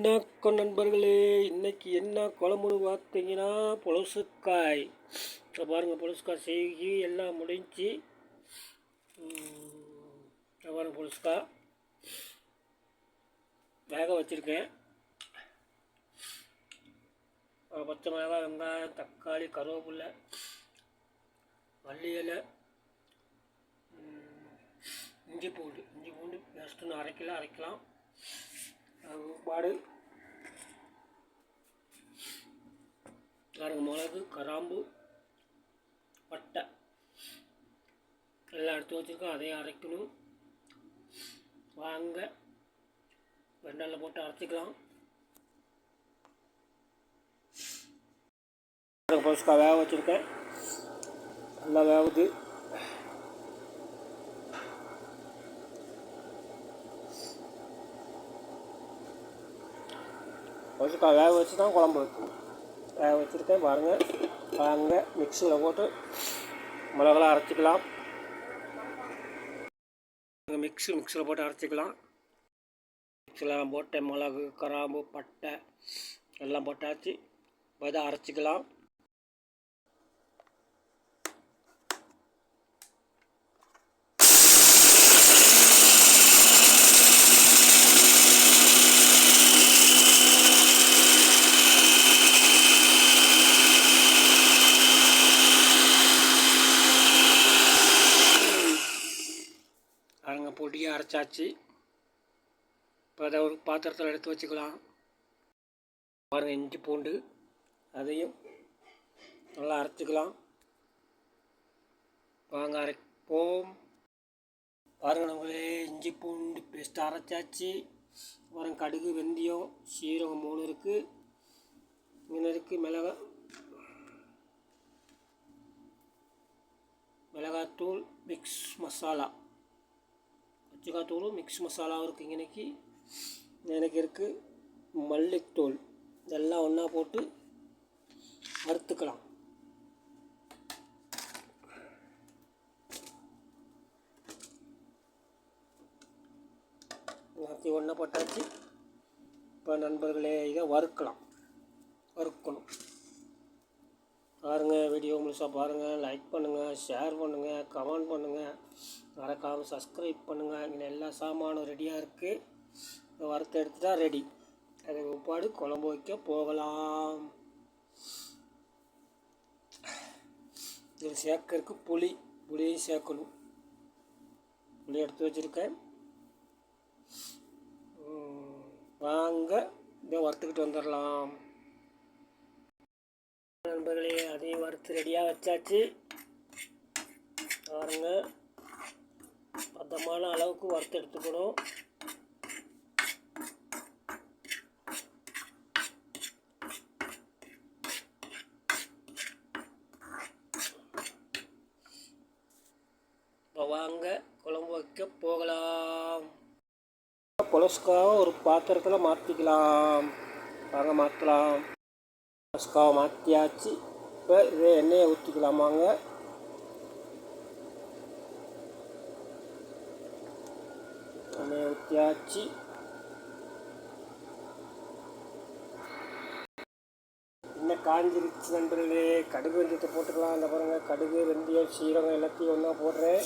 வணக்கம் நண்பர்களே? இன்னைக்கு என்ன குழம்புன்னு பார்த்தீங்கன்னா புலசுக்காய் இப்போ பாருங்கள் புலசுக்காய் செய்கி எல்லாம் முடிஞ்சு இப்போ பாருங்கள் புலசுக்காய் வேக வச்சுருக்கேன். பச்சை மிளகாய் வெங்காயம் தக்காளி கருவேப்பில்லை மல்லி இலை இஞ்சி பூண்டு. இஞ்சி பூண்டு பேஸ்ட்டுன்னு அரைக்கலாம் அரைக்கலாம். பாடு. பாருங்க மிளகு கராம்பு பட்டை. எல்லாம் எடுத்து வச்சுருக்கோம். அதையும் அரைக்கணும். வாங்க. வெண்டலில் போட்டு அரைச்சிக்கலாம். பசுக்கா வேக வச்சுருக்கேன். நல்லா வேகுது பசுக்காய் வேக வச்சு தான் குழம்பு வைக்கணும் வேக வச்சுருக்கேன் பாருங்கள் வாங்க மிக்சியில் போட்டு மிளகெல்லாம் அரைச்சிக்கலாம். மிக்ஸி மிக்சியில் போட்டு அரைச்சிக்கலாம். மிக்சிலாம் போட்டு மிளகு கராம்பு பட்டை எல்லாம் போட்டாச்சு. இப்போ இதை அரைச்சிக்கலாம். தண்ணியை அரைச்சாச்சு. இப்போ அதை ஒரு பாத்திரத்தில் எடுத்து வச்சுக்கலாம். பாருங்கள் இஞ்சி பூண்டு அதையும் நல்லா அரைச்சிக்கலாம். வாங்க அரைப்போம். பாருங்க நம்மளே இஞ்சி பூண்டு பேஸ்ட் அரைச்சாச்சு. அப்புறம் கடுகு வெந்தயம் சீரகம் மூணு இருக்குது இங்கே இருக்குது மிளகா. மிளகாத்தூள் மிக்ஸ் மசாலா. பச்சைக்காத்தூளும் மிக்ஸ் மசாலாவும் இருக்குது இன்றைக்கி எனக்கு இருக்குது மல்லித்தூள் இதெல்லாம் ஒன்றா போட்டு வறுத்துக்கலாம். எல்லாத்தையும் ஒன்றா போட்டாச்சு. இப்போ நண்பர்களே இதை வறுக்கலாம். வறுக்கணும். பாருங்கள் வீடியோ முழுசாக பாருங்கள் லைக் பண்ணுங்கள் ஷேர் பண்ணுங்கள் கமெண்ட் பண்ணுங்கள் மறக்காமல் சப்ஸ்கிரைப் பண்ணுங்கள் இங்கே எல்லா சாமானும் ரெடியாக இருக்குது வறுத்து எடுத்துட்டா ரெடி அது உப்பாடு குழம்பு வைக்க போகலாம். இதில் சேர்க்கறதுக்கு புளி புளியும் சேர்க்கணும். புளி எடுத்து வச்சுருக்கேன். வாங்க இதை வறுத்துக்கிட்டு வந்துடலாம். வறுத்து ரெடியாக வச்சாச்சு. பாருங்க. பதமான அளவுக்கு வறுத்து எடுத்துக்கணும். இப்போ வாங்க குழம்பு வைக்க போகலாம். புலஸ்காவை ஒரு பாத்திரத்தில் மாற்றிக்கலாம் வாங்க மாற்றலாம் புலஸ்காவை மாற்றியாச்சு இப்போ இதே எண்ணெயை ஊற்றிக்கலாமாங்க எண்ணெயை ஊற்றியாச்சு என்ன காஞ்சிருச்சு நண்பர்களே. கடுகு வெந்தயத்தை போட்டுக்கலாம். அந்த பாருங்கள் கடுகு வெந்தயம் சீரகம் எல்லாத்தையும் ஒன்றா போடுறேன்.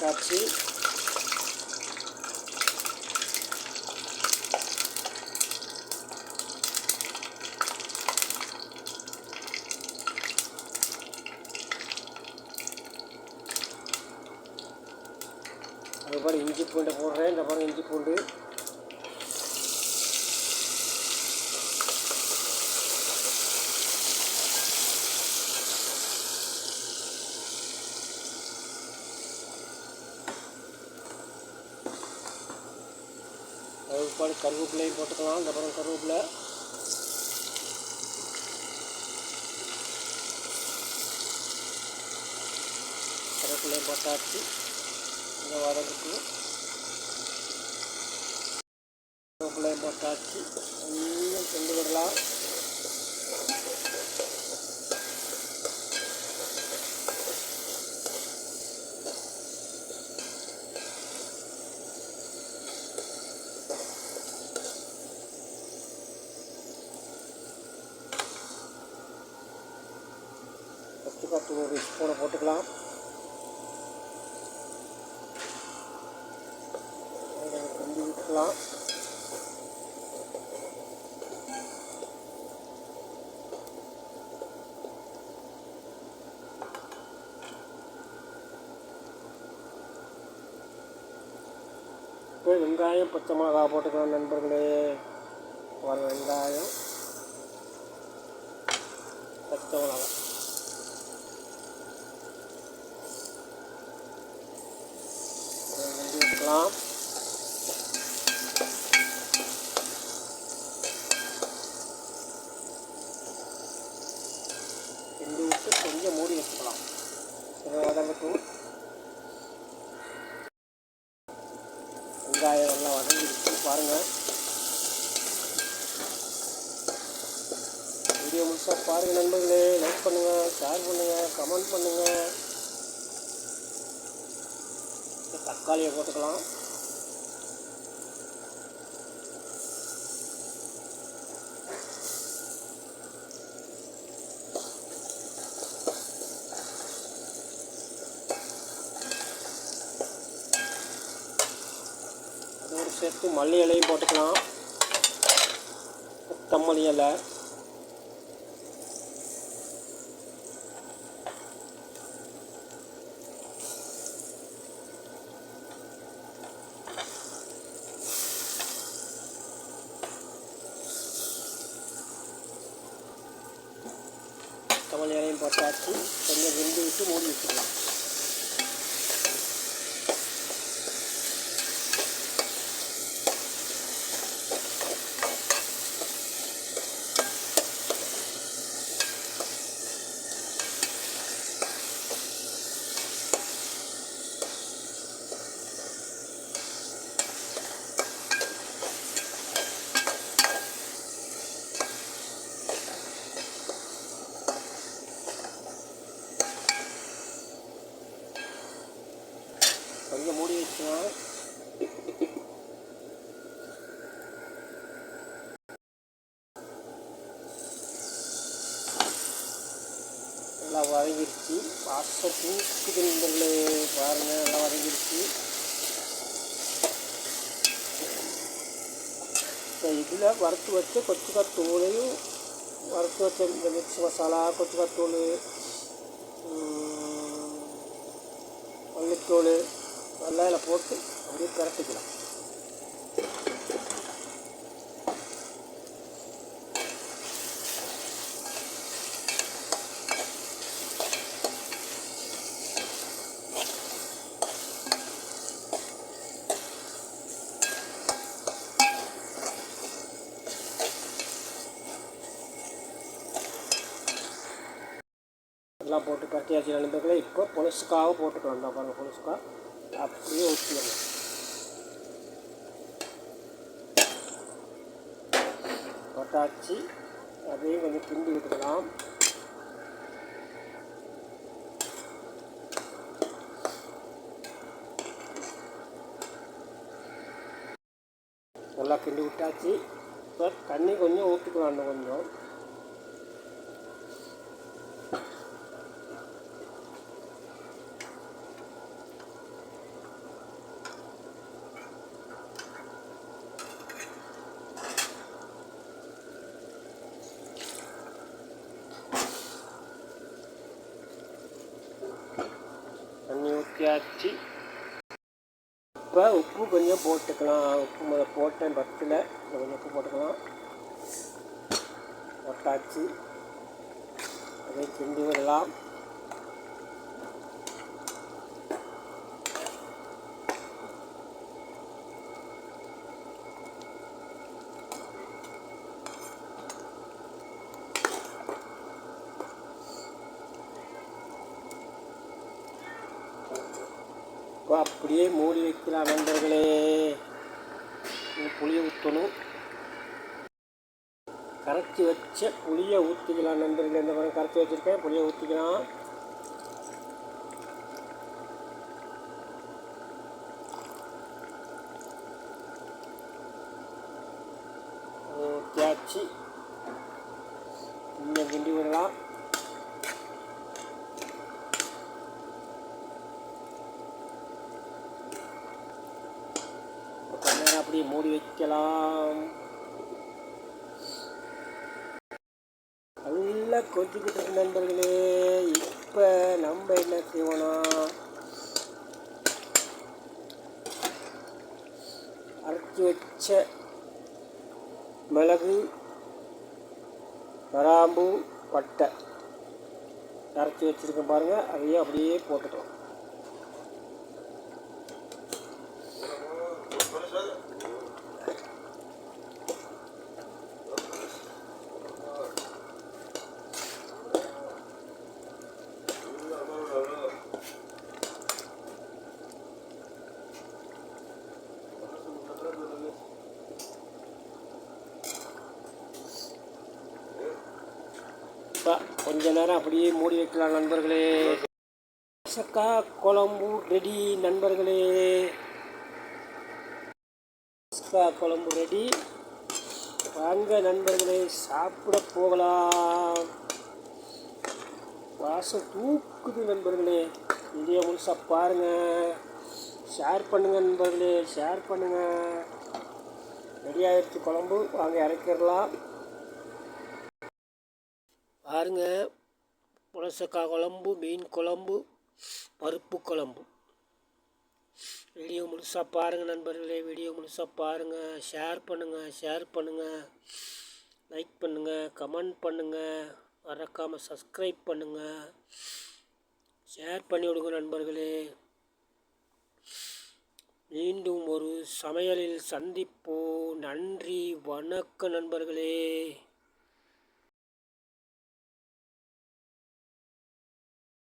காய்ச்சி அதுக்கப்புறம் இஞ்சி பூண்டை போடுறேன். இந்த பாருங்கள் இஞ்சி பூண்டு. அது கருவேப்பிலையும் போட்டுக்கலாம். இந்த பாருங்கள் கருவேப்பிலை. கருவேப்பிலையும் போட்டாச்சு. இதை வரதுக்கு கருவேப்பிலையை போட்டாச்சு இன்னும் கொண்டு விடலாம் ஃபஸ்ட்டு பார்த்து ஒரு ஸ்பூனை போட்டுக்கலாம் கிண்டி இப்போ வெங்காயம் பச்சை மிளகா போட்டுக்கலாம் நண்பர்களே. ஒரு வெங்காயம் பச்சை மிளகா. எடுக்கலாம் கிண்டி விட்டுக்கலாம் கிண்டி விட்டு கொஞ்சம் மூடி வச்சுக்கலாம் இதை வதங்கட்டும் வெங்காயம் நல்லா வதங்கிடுச்சு பாருங்கள் வீடியோ முழுசாக பாருங்கள் நண்பர்களே. லைக் பண்ணுங்கள் ஷேர் பண்ணுங்கள் கமெண்ட் பண்ணுங்கள் தக்காளியை போட்டுக்கலாம். சேர்த்து மல்லி இலையும் போட்டுக்கலாம். கொத்தமல்லி இலை. கொத்தமல்லி இலையும் போட்டாச்சு. கொஞ்சம் வெந்து விட்டு மூடி வச்சுக்கலாம் கொஞ்சம் மூடி வச்சுக்கலாம் நல்லா வதங்கிருச்சு வாசம் தூக்குது நண்பர்களே பாருங்கள் நல்லா வதங்கிருச்சு இப்போ இதில் வறுத்து வச்ச கொச்சுக்காய் தூளையும் வறுத்து வச்ச இந்த மிக்ஸ் மசாலா கொச்சுக்காய் தூள் மல்லித்தூள் நல்லா இதில் போட்டு அப்படியே பிரட்டிக்கலாம். எல்லாம் போட்டு கட்டியாச்சு நண்பர்களே இப்போ புலசுக்காக போட்டுக்கலாம் தான் பாருங்கள் புலசுக்கா அப்படியே ஊற்றிடலாம் போட்டாச்சு. அதையும் கொஞ்சம் கிண்டி விட்டுக்கலாம். நல்லா கிண்டி விட்டாச்சு. இப்போ தண்ணி கொஞ்சம் ஊற்றிக்கலாம் இன்னும் கொஞ்சம் தண்ணி ஊற்றியாச்சு இப்போ உப்பு கொஞ்சம் போட்டுக்கலாம். உப்பு முதல்ல போட்டேன் பத்தில் கொஞ்சம் உப்பு போட்டுக்கலாம். போட்டாச்சு. அதை கிண்டி விடலாம். இப்போ அப்படியே மூடி வைக்கலாம் நண்பர்களே. புளியை ஊற்றணும் கரைச்சி வச்ச புளியை ஊற்றிக்கலாம் நண்பர்களே. இந்த மாதிரி கரைச்சி வச்சுருக்கேன். புளியை ஊற்றிக்கலாம் ஊற்றியாச்சு இன்னும் கிண்டி விடலாம். மூடி வைக்கலாம். நல்லா கொதிக்கிட்டு இருக்கு நண்பர்களே. இப்போ நம்ம என்ன செய்வோம்னா அரைச்சி வச்ச மிளகு கராம்பு பட்டை அரைச்சி வச்சுருக்கேன் பாருங்கள் அதையே அப்படியே போட்டுக்கலாம். இப்போ கொஞ்ச நேரம் அப்படியே மூடி வைக்கலாம் நண்பர்களே. சக்கா குழம்பு ரெடி நண்பர்களே. சக்கா குழம்பு ரெடி வாங்க நண்பர்களே சாப்பிட போகலாம். வாசம் தூக்குது நண்பர்களே. வீடியோ முழுசாக பாருங்கள் ஷேர் பண்ணுங்கள் நண்பர்களே ஷேர் பண்ணுங்கள் ரெடி ஆயிடுச்சு குழம்பு. வாங்க இறக்கிடலாம். பாருங்க. புலசக்காய் குழம்பு மீன் குழம்பு பருப்பு குழம்பு. வீடியோ முழுசாக பாருங்கள் நண்பர்களே வீடியோ முழுசாக பாருங்கள் ஷேர் பண்ணுங்கள் ஷேர் பண்ணுங்கள் லைக் பண்ணுங்கள் கமெண்ட் பண்ணுங்கள் மறக்காமல் சப்ஸ்கிரைப் பண்ணுங்கள் ஷேர் பண்ணி விடுங்க நண்பர்களே. மீண்டும் ஒரு சமையலில் சந்திப்போம். நன்றி வணக்கம் நண்பர்களே.